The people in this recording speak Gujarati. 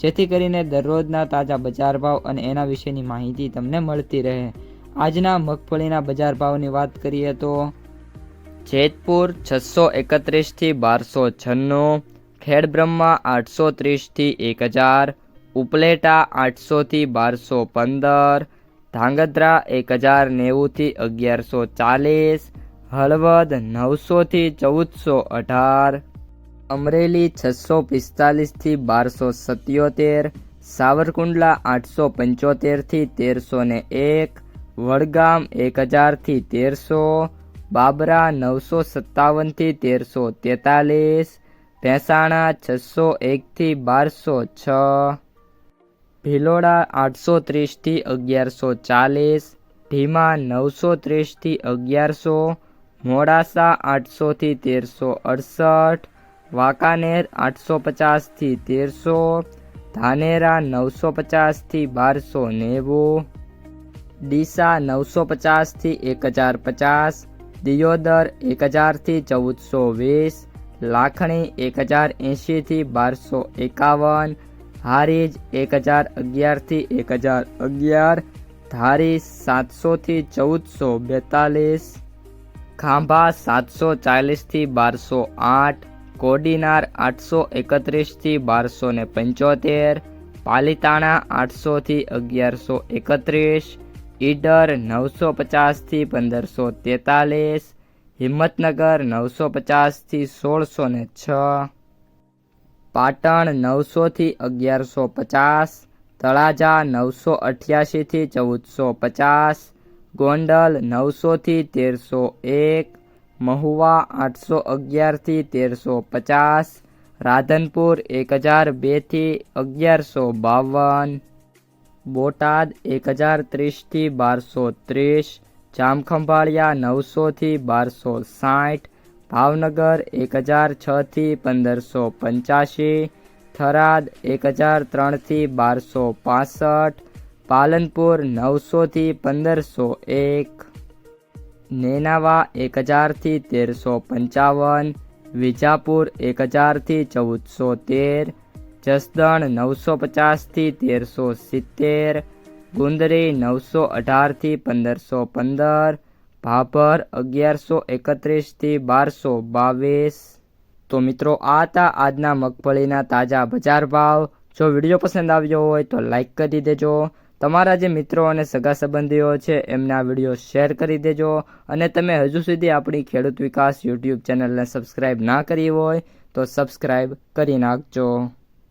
જેથી કરીને દરરોજના તાજા બજાર ભાવ અને એના વિશેની માહિતી તમને મળતી રહે. આજના મગફળીના બજાર ભાવની વાત કરીએ તો જેતપુર છસો એકત્રીસથી બારસો છન્નું, ખેડબ્રહ્મા આઠસો ત્રીસથી એક હજાર, ઉપલેટા આઠસોથી બારસો પંદર, ધાંગધ્રા એક હજાર નેવુંથી અગિયારસો ચાલીસ, હળવદ નવસોથી ચૌદસો અઢાર અમરેલી છસો પિસ્તાલીસથી બારસો સત્યોતેર, સાવરકુંડલા આઠસો પંચોતેરથી તેરસો ને એક, વડગામ એક હજારથી તેરસો, બાબરા નવસો સત્તાવનથી તેરસો તેતાલીસ, ભેંસાણા છસો એકથી બારસો છ, ભિલોડા આઠસો ત્રીસથી અગિયારસો ચાલીસ ઢીમા નવસો ત્રીસથી અગિયારસો, મોડાસા આઠસોથી તેરસો અડસઠ વાંકાનેર આઠસો પચાસથી તેરસો, ધાનેરા નવસો પચાસથી બારસો નેવું, ડીસા નવસો પચાસથી એક હજાર પચાસ દિયોદર એક હજારથી ચૌદસો વીસ, લાખણી એક હજાર એંશીથી બારસો એકાવન, હારીજ એક હજાર અગિયારથી એક હજાર અગિયાર ધારી સાતસોથી ચૌદસો બેતાલીસ, ખાંભા સાતસો ચાલીસથી બારસો આઠ કોડીનાર આઠસો એકત્રીસથી બારસો ને પંચોતેર, પાલિતાણા આઠસોથી અગિયારસો એકત્રીસ, ઈડર નવસો પચાસથી પંદરસો તેતાલીસ, હિંમતનગર નવસો પચાસથી સોળસો ને છ, પાટણ નવસોથી અગિયારસો પચાસ, તળાજા નવસો અઠ્યાસીથી ચૌદસો પચાસ, ગોંડલ નવસોથી તેરસો એક મહુવા આઠસો અગિયારથી તેરસો પચાસ, રાધનપુર એક હજાર બેથી અગિયારસો બાવન, બોટાદ એક હજાર ત્રીસથી બારસો ત્રીસ, જામખંભાળિયા નવસોથી બારસો સાઠ, ભાવનગર એક હજાર છથી પંદરસો પંચ્યાસી, થરાદ એક હજાર ત્રણથી બારસો પાસઠ, પાલનપુર નવસોથી પંદરસો એક. નેનાવા એક હજારથી તેરસો પંચાવન, વિજાપુર એક હજારથી ચૌદસો તેર, જસદણ નવસો પચાસથી તેરસો સિત્તેર, ગુંદરી નવસો અઢારથી પંદરસો પંદર, ભાભર અગિયારસો એકત્રીસથી બારસો બાવીસ. તો મિત્રો, આ હતા આજના મગફળીના તાજા બજાર ભાવ. જો વીડિયો પસંદ આવ્યો હોય તો લાઈક કરી દેજો. તમારા જે મિત્રો અને સગા સંબંધીઓ છે, એમના વીડિયો શેર કરી દેજો અને તમે હજુ સુધી આપણી ખેડૂત વિકાસ યુટ્યુબ ચેનલને સબસ્ક્રાઈબ ના કરી હોય તો સબસ્ક્રાઈબ કરી નાખજો.